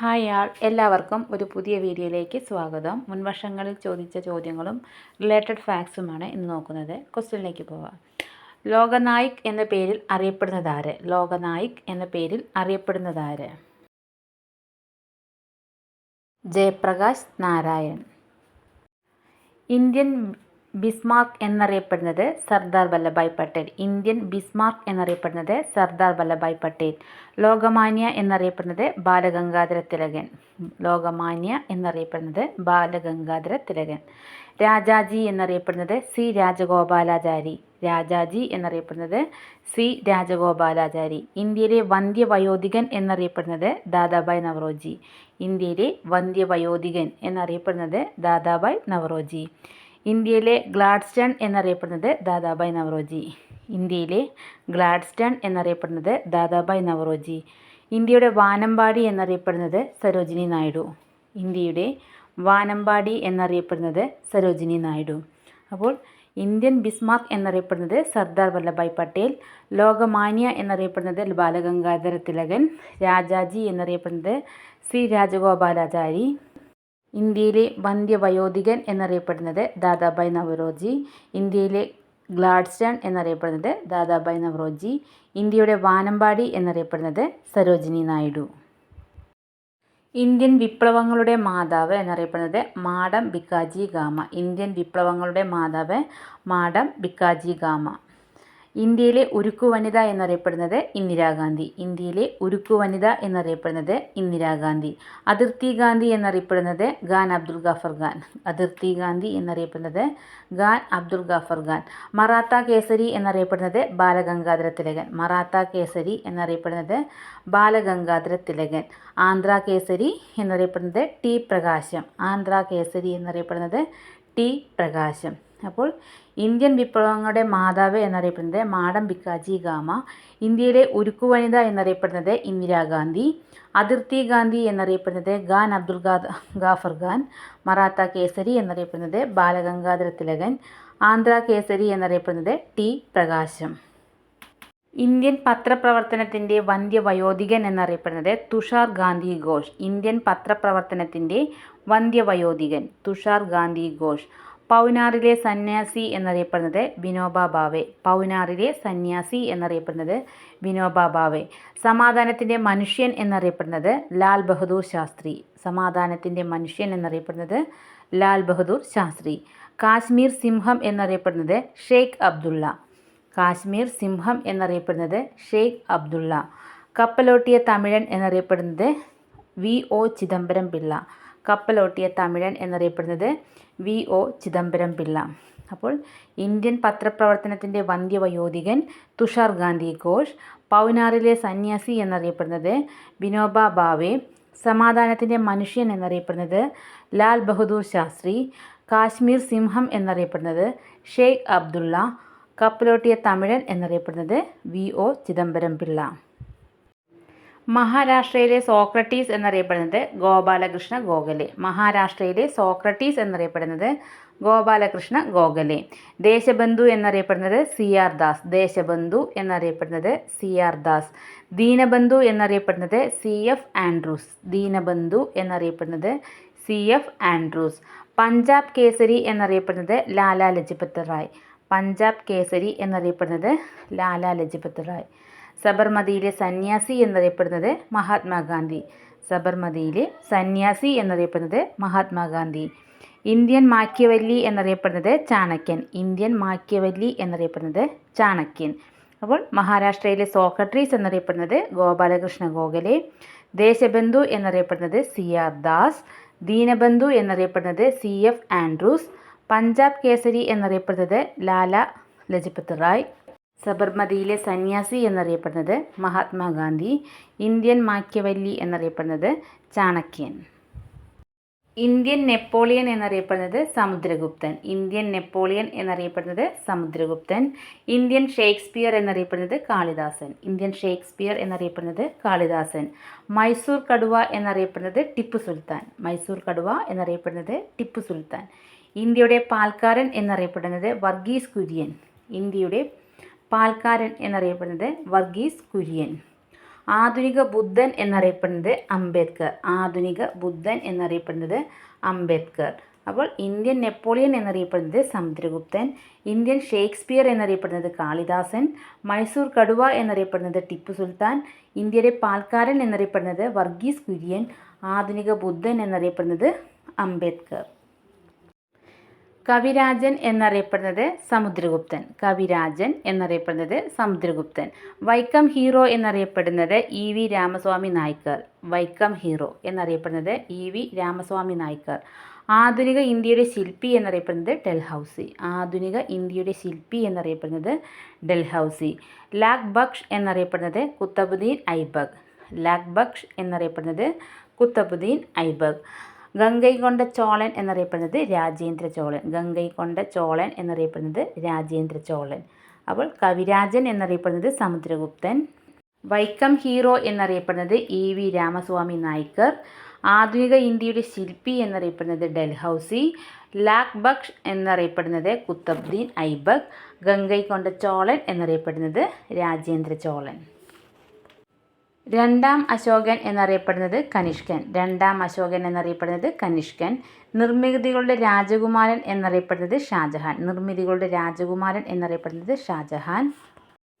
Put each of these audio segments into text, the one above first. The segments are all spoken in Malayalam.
ഹായ് ആൾ എല്ലാവർക്കും ഒരു പുതിയ വീഡിയോയിലേക്ക് സ്വാഗതം. മുൻവർഷങ്ങളിൽ ചോദിച്ച ചോദ്യങ്ങളും റിലേറ്റഡ് ഫാക്ട്സുമാണ് ഇന്ന് നോക്കുന്നത്. ക്വസ്റ്റ്യനിലേക്ക് പോവാം. ലോകനായിക് എന്ന പേരിൽ അറിയപ്പെടുന്നതാര് ലോകനായിക് എന്ന പേരിൽ അറിയപ്പെടുന്നതാര് ജയപ്രകാശ് നാരായൺ. ഇന്ത്യൻ ബിസ്മാർക്ക് എന്നറിയപ്പെടുന്നത് സർദാർ വല്ലഭായ് പട്ടേൽ. ഇന്ത്യൻ ബിസ്മാർക്ക് എന്നറിയപ്പെടുന്നത് സർദാർ വല്ലഭായ് പട്ടേൽ. ലോകമാന്യ എന്നറിയപ്പെടുന്നത് ബാലഗംഗാധര തിലകൻ. ലോകമാന്യ എന്നറിയപ്പെടുന്നത് ബാലഗംഗാധര തിലകൻ. രാജാജി എന്നറിയപ്പെടുന്നത് സി രാജഗോപാലാചാരി. രാജാജി എന്നറിയപ്പെടുന്നത് സി രാജഗോപാലാചാരി. ഇന്ത്യയിലെ വന്ധ്യവയോധികൻ എന്നറിയപ്പെടുന്നത് ദാദാബായ് നവറോജി. ഇന്ത്യയിലെ വന്ധ്യവയോധികൻ എന്നറിയപ്പെടുന്നത് ദാദാബായ് നവറോജി. ഇന്ത്യയിലെ ഗ്ലാഡ്സ്റ്റൺ എന്നറിയപ്പെടുന്നത് ദാദാബായ് നവറോജി. ഇന്ത്യയിലെ ഗ്ലാഡ്സ്റ്റൺ എന്നറിയപ്പെടുന്നത് ദാദാബായ് നവറോജി. ഇന്ത്യയുടെ വാനമ്പാടി എന്നറിയപ്പെടുന്നത് സരോജിനി നായിഡു. ഇന്ത്യയുടെ വാനമ്പാടി എന്നറിയപ്പെടുന്നത് സരോജിനി നായിഡു. അപ്പോൾ ഇന്ത്യൻ ബിസ്മാർക്ക് എന്നറിയപ്പെടുന്നത് സർദാർ വല്ലഭായ് പട്ടേൽ ലോകമാന്യ എന്നറിയപ്പെടുന്നത് ബാലഗംഗാധര തിലകൻ രാജാജി എന്നറിയപ്പെടുന്നത് സി രാജഗോപാലാചാരി ഇന്ത്യയിലെ വന്ധ്യവയോധികൻ എന്നറിയപ്പെടുന്നത് ദാദാഭായ് നവറോജി ഇന്ത്യയിലെ ഗ്ലാഡ്സ്റ്റൺ എന്നറിയപ്പെടുന്നത് ദാദാഭായ് നവറോജി ഇന്ത്യയുടെ വാനമ്പാടി എന്നറിയപ്പെടുന്നത് സരോജിനി നായിഡു. ഇന്ത്യൻ വിപ്ലവങ്ങളുടെ മാതാവ് എന്നറിയപ്പെടുന്നത് മാഡം ബിക്കാജി ഗാമ. ഇന്ത്യൻ വിപ്ലവങ്ങളുടെ മാതാവ് മാഡം ബിക്കാജി ഗാമ. ഇന്ത്യയിലെ ഉരുക്കു വനിത എന്നറിയപ്പെടുന്നത് ഇന്ദിരാഗാന്ധി ഇന്ത്യയിലെ ഉരുക്കു വനിത എന്നറിയപ്പെടുന്നത് ഇന്ദിരാഗാന്ധി അതിർത്തി ഗാന്ധി എന്നറിയപ്പെടുന്നത് ഖാൻ അബ്ദുൽ ഗാഫർ ഖാൻ. അതിർത്തി ഗാന്ധി എന്നറിയപ്പെടുന്നത് ഖാൻ അബ്ദുൽ ഗാഫർ ഖാൻ. മറാത്ത കേസരി എന്നറിയപ്പെടുന്നത് ബാലഗംഗാധര തിലകൻ. മറാത്ത കേസരി എന്നറിയപ്പെടുന്നത് ബാലഗംഗാധര തിലകൻ. ആന്ധ്ര കേസരി എന്നറിയപ്പെടുന്നത് ടി പ്രകാശം. ആന്ധ്ര കേസരി എന്നറിയപ്പെടുന്നത് ടി പ്രകാശം. അപ്പോൾ ഇന്ത്യൻ വിപ്ലവങ്ങളുടെ മാതാവ് എന്നറിയപ്പെടുന്നത് മാഡം ബിക്കാജി ഗാമ ഇന്ത്യയിലെ ഉരുക്കു വനിത എന്നറിയപ്പെടുന്നത് ഇന്ദിരാഗാന്ധി അതിർത്തി ഗാന്ധി എന്നറിയപ്പെടുന്നത് ഖാൻ അബ്ദുൽ ഗാഫർ ഖാൻ മറാത്ത കേസരി എന്നറിയപ്പെടുന്നത് ബാലഗംഗാധര തിലകൻ ആന്ധ്ര കേസരി എന്നറിയപ്പെടുന്നത് ടി പ്രകാശം. ഇന്ത്യൻ പത്രപ്രവർത്തനത്തിന്റെ വന്ധ്യ വയോധികൻ എന്നറിയപ്പെടുന്നത് തുഷാർ ഗാന്ധി ഘോഷ്. ഇന്ത്യൻ പത്രപ്രവർത്തനത്തിന്റെ വന്ധ്യ വയോധികൻ തുഷാർ ഗാന്ധി ഘോഷ്. പൗനാറിലെ സന്യാസി എന്നറിയപ്പെടുന്നത് വിനോബ ഭാവെ പൗനാറിലെ സന്യാസി എന്നറിയപ്പെടുന്നത് വിനോബ ഭാവെ സമാധാനത്തിന്റെ മനുഷ്യൻ എന്നറിയപ്പെടുന്നത് ലാൽ ബഹദൂർ ശാസ്ത്രി. സമാധാനത്തിന്റെ മനുഷ്യൻ എന്നറിയപ്പെടുന്നത് ലാൽ ബഹദൂർ ശാസ്ത്രി. കാശ്മീർ സിംഹം എന്നറിയപ്പെടുന്നത് ഷെയ്ഖ് അബ്ദുള്ള. കാശ്മീർ സിംഹം എന്നറിയപ്പെടുന്നത് ഷെയ്ഖ് അബ്ദുള്ള. കപ്പലോട്ടിയ തമിഴൻ എന്നറിയപ്പെടുന്നത് വി ഒ ചിദംബരം പിള്ള. കപ്പലോട്ടിയ തമിഴൻ എന്നറിയപ്പെടുന്നത് വി ഒ ചിദംബരം പിള്ള. അപ്പോൾ ഇന്ത്യൻ പത്രപ്രവർത്തനത്തിന്റെ വന്ധ്യവയോധികൻ തുഷാർ ഗാന്ധി ഘോഷ് പൗനാറിലെ സന്യാസി എന്നറിയപ്പെടുന്നത് വിനോബ ഭാവെ സമാധാനത്തിന്റെ മനുഷ്യൻ എന്നറിയപ്പെടുന്നത് ലാൽ ബഹദൂർ ശാസ്ത്രി കാശ്മീർ സിംഹം എന്നറിയപ്പെടുന്നത് ഷെയ്ഖ് അബ്ദുള്ള കപ്പലോട്ടിയ തമിഴൻ എന്നറിയപ്പെടുന്നത് വി ഒ ചിദംബരം പിള്ള. മഹാരാഷ്ട്രയിലെ സോക്രട്ടീസ് എന്നറിയപ്പെടുന്നത് ഗോപാലകൃഷ്ണ ഗോഖലെ. മഹാരാഷ്ട്രയിലെ സോക്രട്ടീസ് എന്നറിയപ്പെടുന്നത് ഗോപാലകൃഷ്ണ ഗോഖലെ. ദേശബന്ധു എന്നറിയപ്പെടുന്നത് സി ആർ ദാസ്. ദേശബന്ധു എന്നറിയപ്പെടുന്നത് സി ആർ ദാസ്. ദീനബന്ധു എന്നറിയപ്പെടുന്നത് സി എഫ് ആൻഡ്രൂസ്. ദീനബന്ധു എന്നറിയപ്പെടുന്നത് C F Andrews. Punjab Kesari എന്നറിയപ്പെടുന്നത് ലാലാ ലജ്പത് റായ്. പഞ്ചാബ് കേസരി എന്നറിയപ്പെടുന്നത് ലാലാ ലജ്പത് റായ്. സബർമതിയിലെ സന്യാസി എന്നറിയപ്പെടുന്നത് മഹാത്മാഗാന്ധി. സബർമതിയിലെ സന്യാസി എന്നറിയപ്പെടുന്നത് മഹാത്മാഗാന്ധി. ഇന്ത്യൻ മാക്യവല്ലി എന്നറിയപ്പെടുന്നത് ചാണക്യൻ. ഇന്ത്യൻ മാക്യവല്ലി എന്നറിയപ്പെടുന്നത് ചാണക്യൻ. അപ്പോൾ മഹാരാഷ്ട്രയിലെ സോക്രട്ടറീസ് എന്നറിയപ്പെടുന്നത് ഗോപാലകൃഷ്ണ ഗോഖലെ. ദേശബന്ധു എന്നറിയപ്പെടുന്നത് സി ആർ ദാസ്. ദീനബന്ധു എന്നറിയപ്പെടുന്നത് C F Andrews. Punjab Kesari എന്നറിയപ്പെടുന്നത് ലാല ലജപത് റായ്. സബർമതിയിലെ സന്യാസി എന്നറിയപ്പെടുന്നത് മഹാത്മാഗാന്ധി ഇന്ത്യൻ മാക്യവല്ലി എന്നറിയപ്പെടുന്നത് ചാണക്യൻ. ഇന്ത്യൻ നെപ്പോളിയൻ എന്നറിയപ്പെടുന്നത് സമുദ്രഗുപ്തൻ. ഇന്ത്യൻ നെപ്പോളിയൻ എന്നറിയപ്പെടുന്നത് സമുദ്രഗുപ്തൻ. ഇന്ത്യൻ ഷേക്സ്പിയർ എന്നറിയപ്പെടുന്നത് കാളിദാസൻ. ഇന്ത്യൻ ഷേക്സ്പിയർ എന്നറിയപ്പെടുന്നത് കാളിദാസൻ. മൈസൂർ കടുവ എന്നറിയപ്പെടുന്നത് ടിപ്പു സുൽത്താൻ. മൈസൂർ കടുവ എന്നറിയപ്പെടുന്നത് ടിപ്പു സുൽത്താൻ. ഇന്ത്യയുടെ പാൽക്കാരൻ എന്നറിയപ്പെടുന്നത് വർഗീസ് കുര്യൻ. ഇന്ത്യയുടെ പാൽക്കാരൻ എന്നറിയപ്പെടുന്നത് വർഗീസ് കുര്യൻ. ആധുനിക ബുദ്ധൻ എന്നറിയപ്പെടുന്നത് അംബേദ്കർ. ആധുനിക ബുദ്ധൻ എന്നറിയപ്പെടുന്നത് അംബേദ്കർ. അപ്പോൾ ഇന്ത്യൻ നെപ്പോളിയൻ എന്നറിയപ്പെടുന്നത് സമുദ്രഗുപ്തൻ. ഇന്ത്യൻ ഷേക്സ്പിയർ എന്നറിയപ്പെടുന്നത് കാളിദാസൻ. മൈസൂർ കടുവ എന്നറിയപ്പെടുന്നത് ടിപ്പു സുൽത്താൻ. ഇന്ത്യയുടെ പാൽക്കാരൻ എന്നറിയപ്പെടുന്നത് വർഗീസ് കുര്യൻ. ആധുനിക ബുദ്ധൻ എന്നറിയപ്പെടുന്നത് അംബേദ്കർ. കവിരാജൻ എന്നറിയപ്പെടുന്നത് സമുദ്രഗുപ്തൻ. കവിരാജൻ എന്നറിയപ്പെടുന്നത് സമുദ്രഗുപ്തൻ. വൈക്കം ഹീറോ എന്നറിയപ്പെടുന്നത് E V Ramaswamy Naicker. Vaikom hero എന്നറിയപ്പെടുന്നത് ഇ വി രാമസ്വാമി നായ്ക്കർ. ആധുനിക ഇന്ത്യയുടെ ശില്പി എന്നറിയപ്പെടുന്നത് ഡൽഹൌസി. ആധുനിക ഇന്ത്യയുടെ ശില്പി എന്നറിയപ്പെടുന്നത് ഡൽഹൌസി. ലാക് ബക്ഷ് എന്നറിയപ്പെടുന്നത് കുത്തബുദ്ദീൻ ഐബക്. ലാക് ബക്ഷ് എന്നറിയപ്പെടുന്നത് കുത്തബുദ്ദീൻ ഐബക്. ഗംഗൈകൊണ്ട ചോളൻ എന്നറിയപ്പെടുന്നത് രാജേന്ദ്ര ചോളൻ. ഗംഗൈകൊണ്ട ചോളൻ എന്നറിയപ്പെടുന്നത് രാജേന്ദ്ര ചോളൻ. അപ്പോൾ കവിരാജൻ എന്നറിയപ്പെടുന്നത് സമുദ്രഗുപ്തൻ. വൈക്കം ഹീറോ എന്നറിയപ്പെടുന്നത് ഇ വി രാമസ്വാമി നായ്ക്കർ. ആധുനിക ഇന്ത്യയുടെ ശില്പി എന്നറിയപ്പെടുന്നത് ഡൽഹൌസി. ലാക് ബക്ഷ് എന്നറിയപ്പെടുന്നത് കുത്തബ്ദീൻ ഐബക്. ഗംഗൈകൊണ്ട ചോളൻ എന്നറിയപ്പെടുന്നത് രാജേന്ദ്ര ചോളൻ. രണ്ടാം അശോകൻ എന്നറിയപ്പെടുന്നത് കനിഷ്കൻ. രണ്ടാം അശോകൻ എന്നറിയപ്പെടുന്നത് കനിഷ്കൻ. നിർമ്മിതികളുടെ രാജകുമാരൻ എന്നറിയപ്പെടുന്നത് ഷാജഹാൻ. നിർമ്മിതികളുടെ രാജകുമാരൻ എന്നറിയപ്പെടുന്നത് ഷാജഹാൻ.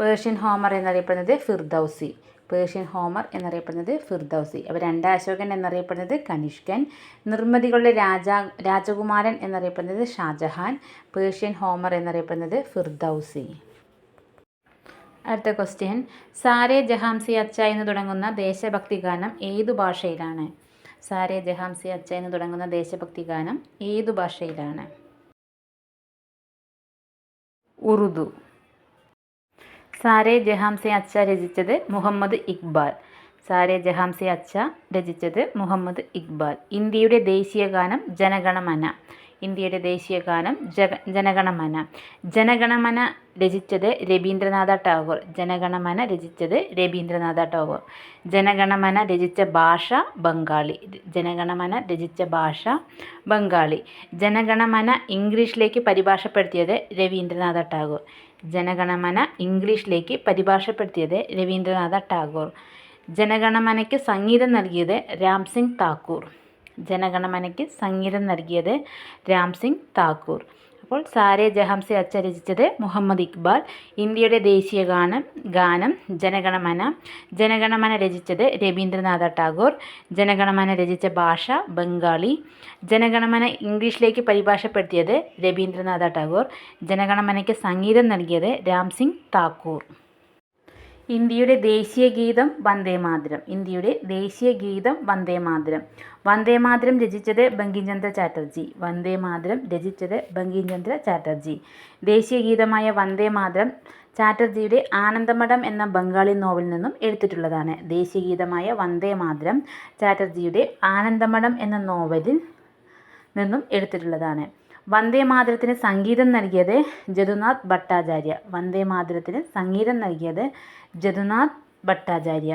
പേർഷ്യൻ ഹോമർ എന്നറിയപ്പെടുന്നത് ഫിർദൌസി. പേർഷ്യൻ ഹോമർ എന്നറിയപ്പെടുന്നത് ഫിർദൌസി. അപ്പോൾ രണ്ടാം അശോകൻ എന്നറിയപ്പെടുന്നത് കനിഷ്കൻ. നിർമ്മിതികളുടെ രാജാ രാജകുമാരൻ എന്നറിയപ്പെടുന്നത് ഷാജഹാൻ. പേർഷ്യൻ ഹോമർ എന്നറിയപ്പെടുന്നത് ഫിർദൌസി. അടുത്ത ക്വസ്റ്റ്യൻ സാരേ ജഹാംസി അച്ച എന്ന് തുടങ്ങുന്ന ദേശഭക്തി ഗാനം ഏതു ഭാഷയിലാണ്? സാരേ ജഹാംസി അച്ച എന്ന് തുടങ്ങുന്ന ദേശഭക്തി ഗാനം ഏതു ഭാഷയിലാണ്? ഉറുദു. സാരേ ജഹാംസി അച്ച രചിച്ചത് മുഹമ്മദ് ഇക്ബാൽ. സാരേ ജഹാംസി അച്ച രചിച്ചത് മുഹമ്മദ് ഇക്ബാൽ. ഇന്ത്യയുടെ ദേശീയ ഗാനം ജനഗണമന. ഇന്ത്യയുടെ ദേശീയ ഗാനം ജഗ ജനഗണമന. ജനഗണമന രചിച്ചത് രവീന്ദ്രനാഥ ടാഗോർ. ജനഗണമന രചിച്ചത് രവീന്ദ്രനാഥ ടാഗോർ. ജനഗണമന രചിച്ച ഭാഷ ബംഗാളി. ജനഗണമന രചിച്ച ഭാഷ ബംഗാളി. ജനഗണമന ഇംഗ്ലീഷിലേക്ക് പരിഭാഷപ്പെടുത്തിയത് രവീന്ദ്രനാഥ ടാഗോർ. ജനഗണമന ഇംഗ്ലീഷിലേക്ക് പരിഭാഷപ്പെടുത്തിയത് രവീന്ദ്രനാഥ ടാഗോർ. ജനഗണമനയ്ക്ക് സംഗീതം നൽകിയത് രാം സിംഗ് താക്കൂർ. ജനഗണമനയ്ക്ക് സംഗീതം നൽകിയത് രാം സിംഗ് താക്കൂർ. അപ്പോൾ സാരേ ജഹാംസെ അച്ചരചിച്ചത് മുഹമ്മദ് ഇക്ബാൽ. ഇന്ത്യയുടെ ദേശീയ ഗാനം ഗാനം ജനഗണമന. ജനഗണമന രചിച്ചത് രവീന്ദ്രനാഥ ടാഗോർ. ജനഗണമന രചിച്ച ഭാഷ ബംഗാളി. ജനഗണമന ഇംഗ്ലീഷിലേക്ക് പരിഭാഷപ്പെടുത്തിയത് രവീന്ദ്രനാഥ ടാഗോർ. ജനഗണമനയ്ക്ക് സംഗീതം നൽകിയത് രാം സിംഗ് താക്കൂർ. ഇന്ത്യയുടെ ദേശീയ ഗീതം വന്ദേ മാതരം. ഇന്ത്യയുടെ ദേശീയ ഗീതം വന്ദേ മാതരം. വന്ദേ മാതരം രചിച്ചത് ബങ്കിംചന്ദ്ര ചാറ്റർജി. വന്ദേ മാതരം രചിച്ചത് ബങ്കിംചന്ദ്ര ചാറ്റർജി. ദേശീയ ഗീതമായ വന്ദേ മാതരം ചാറ്റർജിയുടെ ആനന്ദമഠം എന്ന ബംഗാളി നോവലിൽ നിന്നും എടുത്തിട്ടുള്ളതാണ്. ദേശീയ ഗീതമായ വന്ദേ മാതരം ചാറ്റർജിയുടെ ആനന്ദമഠം എന്ന നോവലിൽ നിന്നും എടുത്തിട്ടുള്ളതാണ്. വന്ദേ മാതരത്തിന് സംഗീതം നൽകിയത് ജദുനാഥ് ഭട്ടാചാര്യ. വന്ദേ മാതരത്തിന് സംഗീതം നൽകിയത് ജദുനാഥ് ഭട്ടാചാര്യ.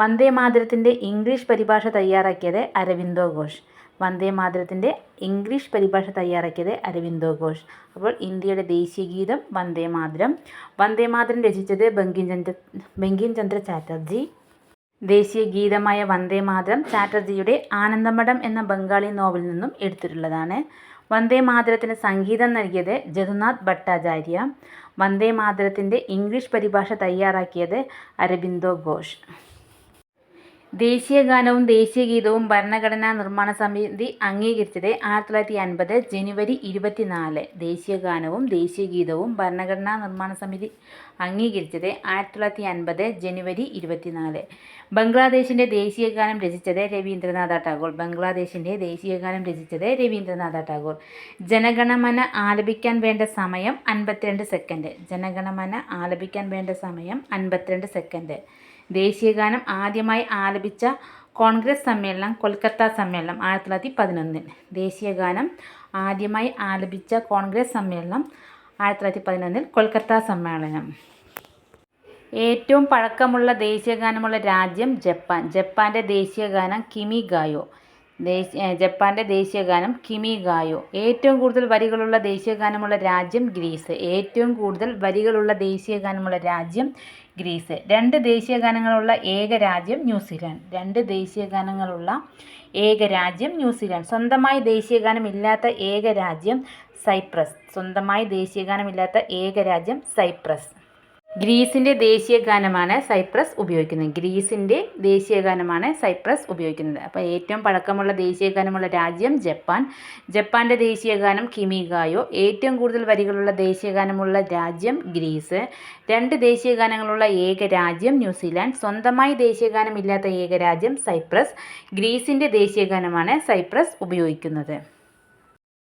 വന്ദേ മാതരത്തിന്റെ ഇംഗ്ലീഷ് പരിഭാഷ തയ്യാറാക്കിയത് അരവിന്ദോ ഘോഷ്. വന്ദേ മാതരത്തിന്റെ ഇംഗ്ലീഷ് പരിഭാഷ തയ്യാറാക്കിയത് അരവിന്ദോ ഘോഷ്. അപ്പോൾ ഇന്ത്യയുടെ ദേശീയ ഗീതം വന്ദേ മാതരം രചിച്ചത് ബങ്കിം ചന്ദ്ര ബങ്കിം ചന്ദ്ര ചാറ്റർജി. ദേശീയ ഗീതമായ വന്ദേ മാതരം ചാറ്റർജിയുടെ ആനന്ദമഠം എന്ന ബംഗാളി നോവലിൽ നിന്നും എടുത്തിട്ടുള്ളതാണ്. വന്ദേ മാതരത്തിന് സംഗീതം നൽകിയത് ജദുനാഥ് ഭട്ടാചാര്യ. വന്ദേ മാതരത്തിന്റെ ഇംഗ്ലീഷ് പരിഭാഷ തയ്യാറാക്കിയത് അരബിന്ദോ ഘോഷ്. ദേശീയ ഗാനവും ദേശീയ ഗീതവും ഭരണഘടനാ നിർമ്മാണ സമിതി അംഗീകരിച്ചത് ആയിരത്തി തൊള്ളായിരത്തി അൻപത് ജനുവരി ഇരുപത്തിനാല്. ദേശീയ ഗാനവും ദേശീയ ഗീതവും ഭരണഘടനാ നിർമ്മാണ സമിതി അംഗീകരിച്ചത് ആയിരത്തി തൊള്ളായിരത്തി അൻപത് ജനുവരി ഇരുപത്തിനാല്. ബംഗ്ലാദേശിന്റെ ദേശീയ ഗാനം രചിച്ചത് രവീന്ദ്രനാഥ ടാഗോർ. ബംഗ്ലാദേശിന്റെ ദേശീയ ഗാനം രചിച്ചത് രവീന്ദ്രനാഥ ടാഗോർ. ജനഗണമന ആലപിക്കാൻ വേണ്ട സമയം അൻപത്തിരണ്ട് സെക്കൻഡ്. ജനഗണമന ആലപിക്കാൻ വേണ്ട സമയം അൻപത്തിരണ്ട് സെക്കൻഡ്. ദേശീയഗാനം ആദ്യമായി ആലപിച്ച കോൺഗ്രസ് സമ്മേളനം കൊൽക്കത്ത സമ്മേളനം ആയിരത്തി തൊള്ളായിരത്തി പതിനൊന്നിൽ ദേശീയഗാനം ആദ്യമായി ആലപിച്ച കോൺഗ്രസ് സമ്മേളനം ആയിരത്തി തൊള്ളായിരത്തി പതിനൊന്നിൽ കൊൽക്കത്ത സമ്മേളനം. ഏറ്റവും പഴക്കമുള്ള ദേശീയഗാനമുള്ള രാജ്യം ജപ്പാൻ. ജപ്പാന്റെ ദേശീയഗാനം കിമി ഗായോ ദേശീയ ദേശീയഗാനം കിമി ഗായോ. ഏറ്റവും കൂടുതൽ വരികളുള്ള ദേശീയഗാനമുള്ള രാജ്യം ഗ്രീസ്. ഏറ്റവും കൂടുതൽ വരികളുള്ള ദേശീയഗാനമുള്ള രാജ്യം ഗ്രീസ്. രണ്ട് ദേശീയഗാനങ്ങളുള്ള ഏക രാജ്യം ന്യൂസിലാൻഡ്. രണ്ട് ദേശീയഗാനങ്ങളുള്ള ഏക രാജ്യം ന്യൂസിലാൻഡ്. സ്വന്തമായി ദേശീയഗാനമില്ലാത്ത ഏക രാജ്യം സൈപ്രസ്. സ്വന്തമായി ദേശീയഗാനമില്ലാത്ത ഏക രാജ്യം സൈപ്രസ്. ഗ്രീസിന്റെ ദേശീയ ഗാനമാണ് സൈപ്രസ് ഉപയോഗിക്കുന്നത്. ഗ്രീസിന്റെ ദേശീയ ഗാനമാണ് സൈപ്രസ് ഉപയോഗിക്കുന്നത്. അപ്പോൾ ഏറ്റവും പഴക്കമുള്ള ദേശീയ ഗാനമുള്ള രാജ്യം ജപ്പാൻ. ജപ്പാന്റെ ദേശീയ ഗാനം കിമിഗായോ. ഏറ്റവും കൂടുതൽ വരികളുള്ള ദേശീയ ഗാനമുള്ള രാജ്യം ഗ്രീസ്. രണ്ട് ദേശീയ ഗാനങ്ങളുള്ള ഏക രാജ്യം ന്യൂസിലാൻഡ്. സ്വന്തമായി ദേശീയ ഗാനമില്ലാത്ത ഏക രാജ്യം സൈപ്രസ്. ഗ്രീസിന്റെ ദേശീയ ഗാനമാണ് സൈപ്രസ് ഉപയോഗിക്കുന്നത്.